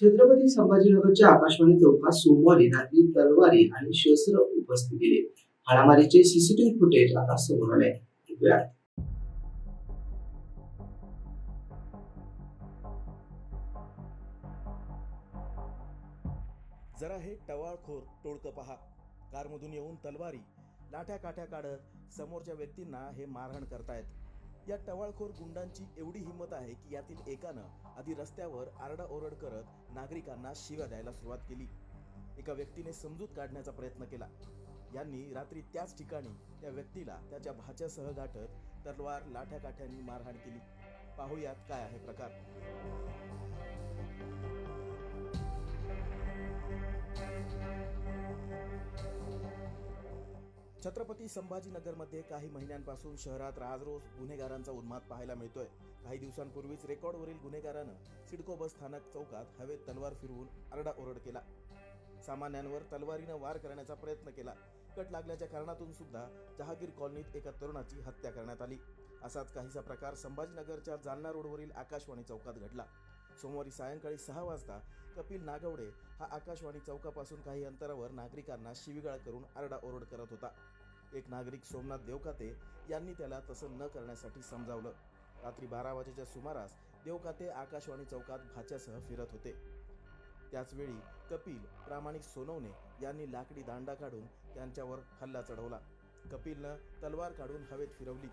छत्रपती संभाजीनगरच्या आकाशवाणी चौकात सोमवारी रात्री तलवारी आणि शस्त्र उपस्थित केले हाणामारीचे सीसीटीव्ही फुटेज आता समोर आले जरा हे टवाळखोर टोळकं पहा. कारमधून येऊन तलवारी लाठ्या काठ्या काढत समोरच्या व्यक्तींना हे मारहाण करतायत. या टवाळखोर गुंडांची एवढी हिंमत आहे की यातील एकानं आधी रस्त्यावर आरडाओरड करत नागरिकांना शिव्या द्यायला सुरुवात केली. एका व्यक्तीने समजूत काढण्याचा प्रयत्न केला. यांनी रात्री त्याच ठिकाणी त्या व्यक्तीला त्याच्या भाच्यासह गाठत तलवार लाठ्या काठ्यांनी मारहाण केली. पाहूयात काय आहे प्रकार. छत्रपती संभाजीनगरमध्ये काही महिन्यांपासून शहरात राजरोज गुन्हेगारांचा उन्माद पाहायला मिळतोय. काही दिवसांपूर्वीच रेकॉर्डवरील गुन्हेगारानं सिडको बस स्थानक चौकात हवेत तलवार फिरवून आरडाओरड केला. सामान्यांवर तलवारीनं वार करण्याचा प्रयत्न केला. कट लागल्याच्या कारणातून सुद्धा जहागीर कॉलनीत एका तरुणाची हत्या करण्यात आली. असाच काहीसा प्रकार संभाजीनगरच्या जालना रोडवरील आकाशवाणी चौकात घडला. सोमवारी सायंकाळी सहा वाजता कपिल नागवडे हा आकाशवाणी चौकापासून काही अंतरावर नागरिकांना शिवीगाळ करून आरडाओरड करत होता. एक नागरिक सोमनाथ देवकाते यांनी त्याला तसं न करण्यासाठी समजावलं. रात्री बारा वाजेच्या सुमारास देवकाते आकाशवाणी चौकात भाच्यासह फिरत होते. त्याचवेळी कपिल प्रामाणिक सोनवणे यांनी लाकडी दांडा काढून त्यांच्यावर हल्ला चढवला. कपिलनं तलवार काढून हवेत फिरवली.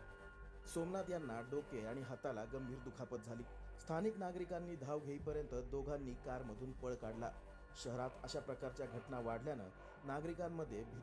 सोमनाथ यांना डोके आणि हाताला गंभीर दुखापत झाली. स्थानिक नागरिकांनी धाव घेईपर्यंत दोघांनी कारमधून पळ काढला. शहरात अशा प्रकारच्या घटना वाढल्यानं नागरिकांमध्ये भीती